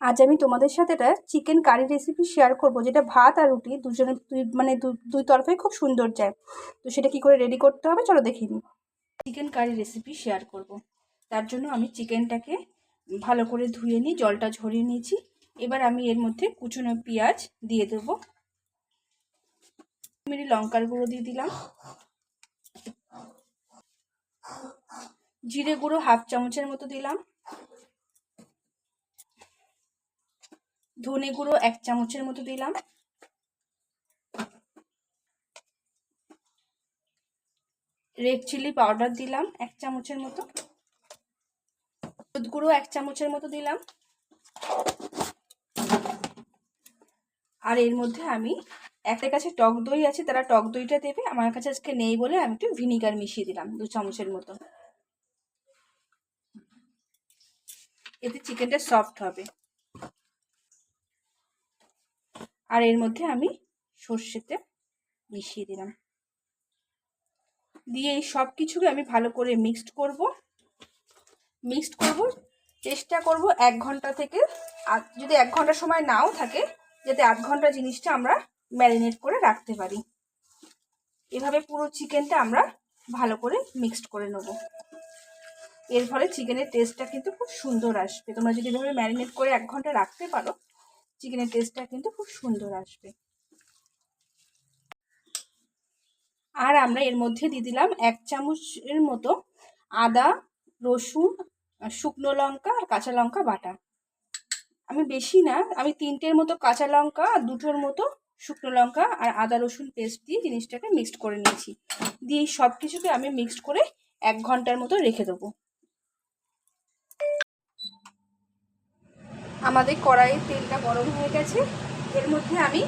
আজ আমি তোমাদের সাথে একটা চিকেন কারি রেসিপি শেয়ার করব, যেটা ভাত আর রুটি দুজনের, দুই মানে দুই তরফেই খুব সুন্দর যায়। তো সেটা কি করে রেডি করতে হবে চলো দেখে নিই। চিকেন কারি রেসিপি শেয়ার করব। তার জন্য আমি চিকেনটাকে ভালো করে ধুয়ে নিই জলটা ঝরিয়ে নিয়েছি। এবার আমি এর মধ্যে কুচুনো পেঁয়াজ দিয়ে দেবো। মিনি লঙ্কার গুঁড়ো দিয়ে দিলাম। জিরে গুঁড়ো হাফ চামচের মতো দিলাম। ধনে গুঁড়ো এক চামচের মতো দিলাম। রেড চিলি পাউডার দিলাম এক চামচের মতো। হলুদ গুঁড়ো এক চামচের মতো দিলাম। আর এর মধ্যে আমি, একটা কাছে টক দই আছে, তারা টক দইটা দেবে। আমার কাছে আজকে নেই বলে আমি একটু ভিনিগার মিশিয়ে দিলাম দু চামচের মতো। এতে চিকেনটা সফট হবে। আর এর মধ্যে আমি সর্ষেতে মিশিয়ে দিলাম। দিয়ে এই সব কিছুকে আমি ভালো করে মিক্সড করব। মিক্সড করব, চেষ্টা করব এক ঘণ্টা থেকে যদি এক ঘণ্টা সময় নাও থাকে, যাতে আধ ঘণ্টা জিনিসটা আমরা ম্যারিনেট করে রাখতে পারি। এভাবে পুরো চিকেনটা আমরা ভালো করে মিক্সড করে নেব। এর ফলে চিকেনের টেস্টটা কিন্তু খুব সুন্দর আসবে। তোমরা যদি এভাবে ম্যারিনেট করে এক ঘণ্টা রাখতে পারো চিকেনের টেস্টটা কিন্তু খুব সুন্দর আসবে। আর আমরা এর মধ্যে দিয়ে দিলাম এক চামচের মতো আদা, রসুন, শুকনো লঙ্কা আর কাঁচা লঙ্কা বাটা। আমি বেশি না, আমি তিনটের মতো কাঁচা লঙ্কা আর দুটোর মতো শুকনো লঙ্কা আর আদা, রসুন পেস্ট দিয়ে জিনিসটাকে মিক্সড করে নিয়েছি। দিয়ে সব কিছুকে আমি মিক্সড করে এক ঘণ্টার মতো রেখে দেবো। আমাদের কড়াইয়ের তেলটা গরম হয়ে গেছে। এর মধ্যে আমি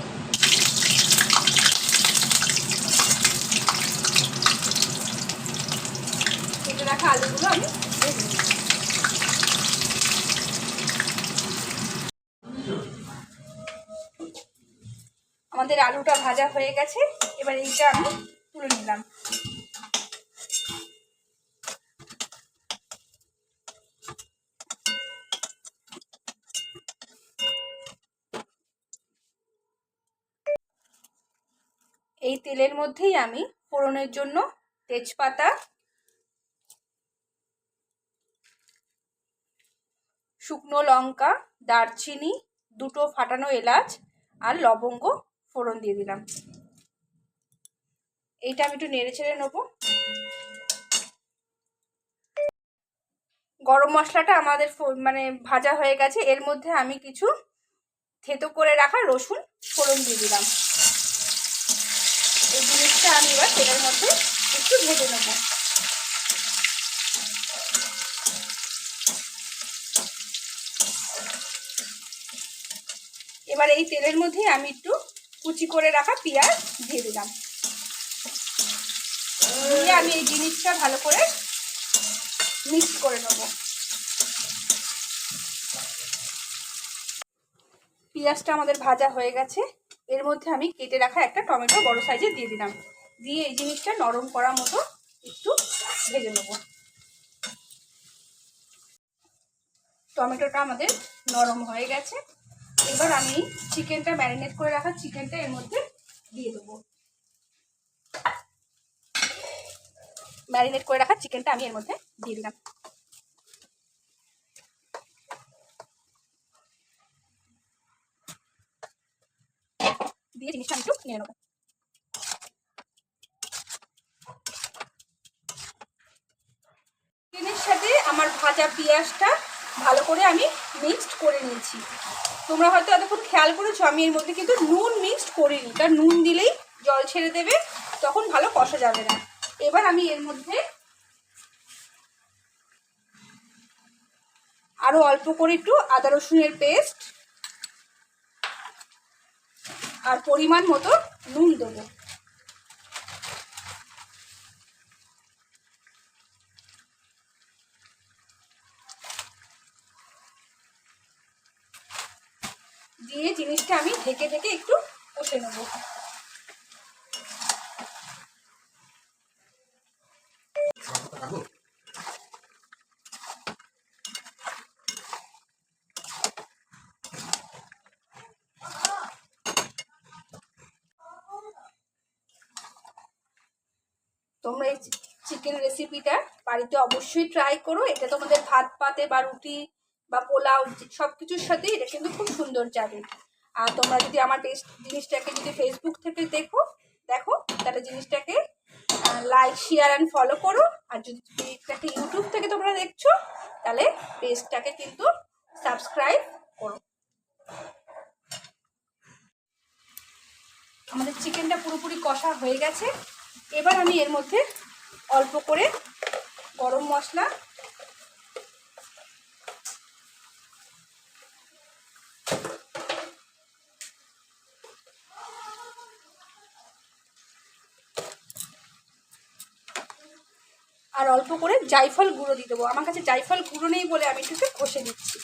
কেটে রাখা আলুগুলো আমি আমাদের আলুটা ভাজা হয়ে গেছে। এবার এইটা আমি তুলে নিলাম। এই তেলের মধ্যেই আমি ফোড়নের জন্য তেজপাতা, শুকনো লঙ্কা, দারচিনি, দুটো ফাটানো এলাচ আর লবঙ্গ ফোড়ন দিয়ে দিলাম। এইটা আমি একটু নেড়ে ছেড়ে নেব। গরম মশলাটা আমাদের মানে ভাজা হয়ে গেছে। এর মধ্যে আমি কিছু থেতো করে রাখা রসুন ফোড়ন দিয়ে দিলাম। আমি এবার তেলের মধ্যে একটু ভেজে নেব। এবার এই তেলের মধ্যে আমি একটু কুচি করে রাখা পেঁয়াজ দিয়ে দিলাম। দিয়ে আমি এই জিনিসটা ভালো করে মিক্স করে নেব। পেঁয়াজটা আমাদের ভাজা হয়ে গেছে। এর মধ্যে আমি কেটে রাখা একটা টমেটো বড় সাইজের দিয়ে দিলাম। দিয়ে এই জিনিসটা নরম করার মতো একটু ভেজে নেব। টমেটোটা আমাদের নরম হয়ে গেছে। এবার আমি চিকেনটা ম্যারিনেট করে রাখা চিকেনটা এর মধ্যে দিয়ে দেবো। ম্যারিনেট করে রাখা চিকেনটা আমি এর মধ্যে দিয়ে দিলাম। দিয়ে জিনিসটা আমি একটু নিয়ে নেব চিকেনের সাথে ভাজা পেঁয়াজটা ভালো করে আমি মিক্সড করে নিয়েছি। তোমরা হয়তো এতক্ষণ খেয়াল করেছ, আমি এর মধ্যে কিন্তু নুন মিক্সড করিনি। কারণ নুন দিলেই জল ছেড়ে দেবে, তখন ভালো কষা যাবে না। এবার আমি এর মধ্যে আরও অল্প করে একটু আদা রসুনের পেস্ট আর পরিমাণ মতো নুন দেবো। দিয়ে জিনিসটা আমি ঢেকে ঢেকে একটু কষে নেব। তোমরা এই চিকেন রেসিপিটা বাড়িতে অবশ্যই ট্রাই করো। এটা তোমাদের ভাত, পাতে বা রুটি বা পোলাও সব কিছুর সাথে এটা কিন্তু খুব সুন্দর যাবে। আর তোমরা যদি আমার টেস্ট জিনিসটাকে যদি ফেসবুক থেকে দেখো দেখো, তাহলে জিনিসটাকে লাইক শেয়ার অ্যান্ড ফলো করো। আর যদি এটাকে ইউটিউব থেকে তোমরা দেখছ, তাহলে পেজটাকে কিন্তু সাবস্ক্রাইব করো। আমাদের চিকেনটা পুরোপুরি কষা হয়ে গেছে। এবার আমি এর মধ্যে অল্প করে গরম মশলা আর অল্প করে জাইফল গুঁড়ো দিয়ে দেবো। আমার কাছে জাইফল গুঁড়ো নেই বলে আমি একটু কষে দিচ্ছি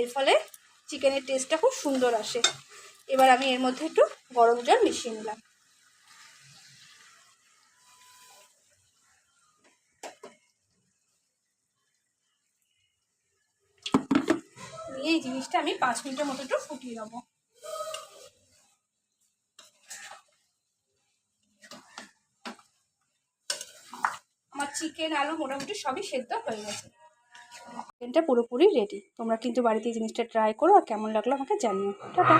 এর ফলে চিকেনের টেস্টটা খুব সুন্দর আসে। এবার আমি এর মধ্যে একটু গরম জল মিশিয়ে নিলাম। নিয়ে এই জিনিসটা আমি পাঁচ মিনিটের মতো একটু ফুটিয়ে দেবো আমার চিকেন আলু মোটামুটি সবই সেদ্ধ হয়ে গেছে। চিকেনটা পুরোপুরি রেডি তোমরা কিন্তু বাড়িতে এই জিনিসটা ট্রাই করো আর কেমন লাগল আমাকে জানিও। টাটা।